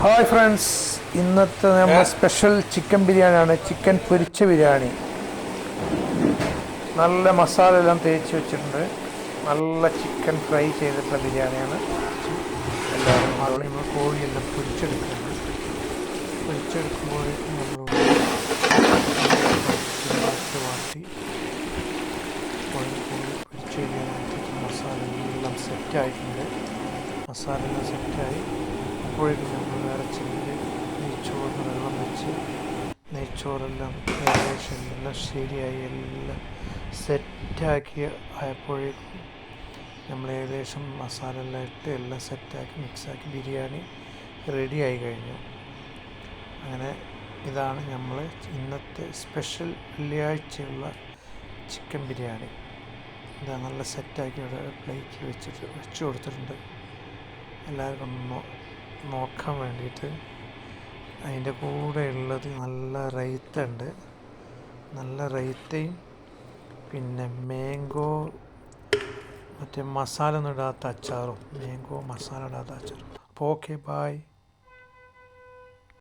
Hi friends ഇന്നത്തെ നമ്മുടെ special chicken ബിരിയാണിയാണ്. ചിക്കൻ പൊരിച്ച ബിരിയാണി. നല്ല മസാല എല്ലാം തേച്ച് വെച്ചിട്ടുണ്ട്. നല്ല ചിക്കൻ ഫ്രൈ ചെയ്തിട്ടുള്ള ബിരിയാണിയാണ്. എല്ലാവരും അതുകൊണ്ട് നമ്മൾ കോഴിയെല്ലാം പൊരിച്ചെടുക്കുന്നത് പൊരിച്ചെടുക്കുമ്പോൾ നമ്മൾ വാട്ടി കോഴി പൊരിച്ച് മസാല എല്ലാം സെറ്റായിട്ടുണ്ട് മസാല എല്ലാം സെറ്റായി അപ്പോഴേക്കും നമ്മൾ ചെല്ല് നെയ്ച്ചോറിന് വെള്ളം വെച്ച് നെയ്ച്ചോറെല്ലാം ഏകദേശം എല്ലാം ശരിയായി എല്ലാം സെറ്റാക്കി ആയപ്പോഴേക്കും നമ്മൾ ഏകദേശം മസാല എല്ലാം ഇട്ട് എല്ലാം സെറ്റാക്കി മിക്സാക്കി ബിരിയാണി റെഡി ആയി കഴിഞ്ഞു. അങ്ങനെ ഇതാണ് നമ്മൾ ഇന്നത്തെ സ്പെഷ്യൽ വെള്ളിയാഴ്ചയുള്ള ചിക്കൻ ബിരിയാണി. ഇത് നല്ല സെറ്റാക്കി ഇവിടെ പ്ലേറ്റിൽ വെച്ചിട്ട് വെച്ച് കൊടുത്തിട്ടുണ്ട്. എല്ലാവർക്കും ഒന്ന് നോക്കാൻ വേണ്ടിയിട്ട് അതിന്റെ കൂടെ ഉള്ളത് നല്ല റൈത്ത ഉണ്ട് നല്ല റൈത്തയും പിന്നെ മാംഗോ മറ്റേ മസാല ഒന്നും ഇടാത്ത അച്ചാറും. മാംഗോ മസാല ഇടാത്ത അച്ചാറും. അപ്പോൾ ഓക്കെ ബായ്